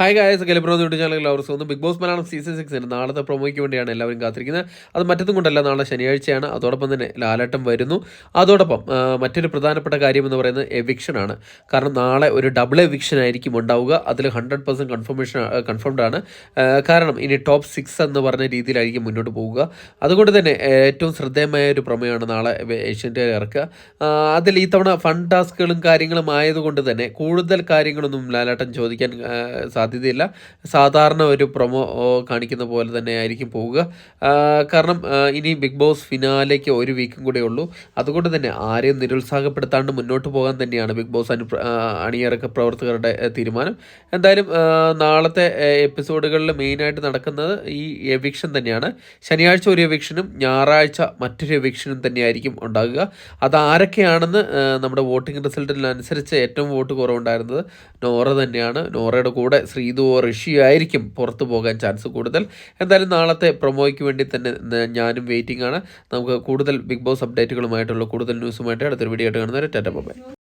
Hi guys കലിപ്രോ YouTube channel എല്ലാവർക്കും ഒന്ന് ബിഗ് ബോസ് മലയാളം സീസൺ സിക്സിന് നാളത്തെ പ്രൊമോയ്ക്ക് വേണ്ടിയാണ് എല്ലാവരും കാത്തിരിക്കുന്നത്. അത് മറ്റൊന്നും കൊണ്ടല്ല നാളെ ശനിയാഴ്ചയാണ്. അതോടൊപ്പം തന്നെ ലാലാട്ടം വരുന്നു. അതോടൊപ്പം മറ്റൊരു പ്രധാനപ്പെട്ട കാര്യം എന്ന് പറയുന്നത് എവിക്ഷൻ ആണ്. കാരണം നാളെ ഒരു ഡബിൾ എവിക്ഷൻ ആയിരിക്കും ഉണ്ടാവുക. അതിൽ ഹൺഡ്രഡ് പെർസെന്റ് കൺഫർമേഷൻ കൺഫേംഡ് ആണ്. കാരണം ഇനി ടോപ്പ് സിക്സ് എന്ന് പറഞ്ഞ രീതിയിലായിരിക്കും മുന്നോട്ട് പോവുക. അതുകൊണ്ട് തന്നെ ഏറ്റവും ശ്രദ്ധേയമായ ഒരു പ്രമേയമാണ് നാളെ ഏഷ്യന്റെ ഇറക്കുക. അതിൽ ഈ തവണ ഫൺ ടാസ്കുകളും കാര്യങ്ങളും ആയതുകൊണ്ട് തന്നെ കൂടുതൽ കാര്യങ്ങളൊന്നും ലാലാട്ടം ചോദിക്കാൻ സാധ്യതയില്ല. സാധാരണ ഒരു പ്രൊമോ കാണിക്കുന്ന പോലെ തന്നെ ആയിരിക്കും പോവുക കാരണം ഇനി ബിഗ് ബോസ് ഫിനാലേക്ക് ഒരു വീക്കും കൂടെ ഉള്ളൂ. അതുകൊണ്ട് തന്നെ ആരെയും നിരുത്സാഹപ്പെടുത്താണ്ട് മുന്നോട്ട് പോകാൻ തന്നെയാണ് ബിഗ് ബോസ് അനു അണിയറക്ക പ്രവർത്തകരുടെ തീരുമാനം. എന്തായാലും നാളത്തെ എപ്പിസോഡുകളിൽ മെയിനായിട്ട് നടക്കുന്നത് ഈ എവിക്ഷൻ തന്നെയാണ്. ശനിയാഴ്ച ഒരു എവിക്ഷനും ഞായറാഴ്ച മറ്റൊരു എവിക്ഷനും തന്നെയായിരിക്കും ഉണ്ടാകുക. അത് ആരൊക്കെയാണെന്ന് നമ്മുടെ വോട്ടിംഗ് റിസൾട്ടിനനുസരിച്ച് ഏറ്റവും വോട്ട് കുറവുണ്ടായിരുന്നത് നോറ തന്നെയാണ്. നോറയുടെ കൂടെ ശ്രീതുവോ ഋഷിയോ ആയിരിക്കും പുറത്തു പോകാൻ ചാൻസ് കൂടുതൽ. എന്തായാലും നാളത്തെ പ്രൊമോയ്ക്ക് വേണ്ടി തന്നെ ഞാനും വെയിറ്റിംഗ് ആണ്. നമുക്ക് കൂടുതൽ ബിഗ് ബോസ് അപ്ഡേറ്റുകളുമായിട്ടുള്ള കൂടുതൽ ന്യൂസുമായിട്ട് അടുത്തൊരു വീഡിയോ ആയിട്ട് കാണുന്നവരെ ടാറ്റ ബൈ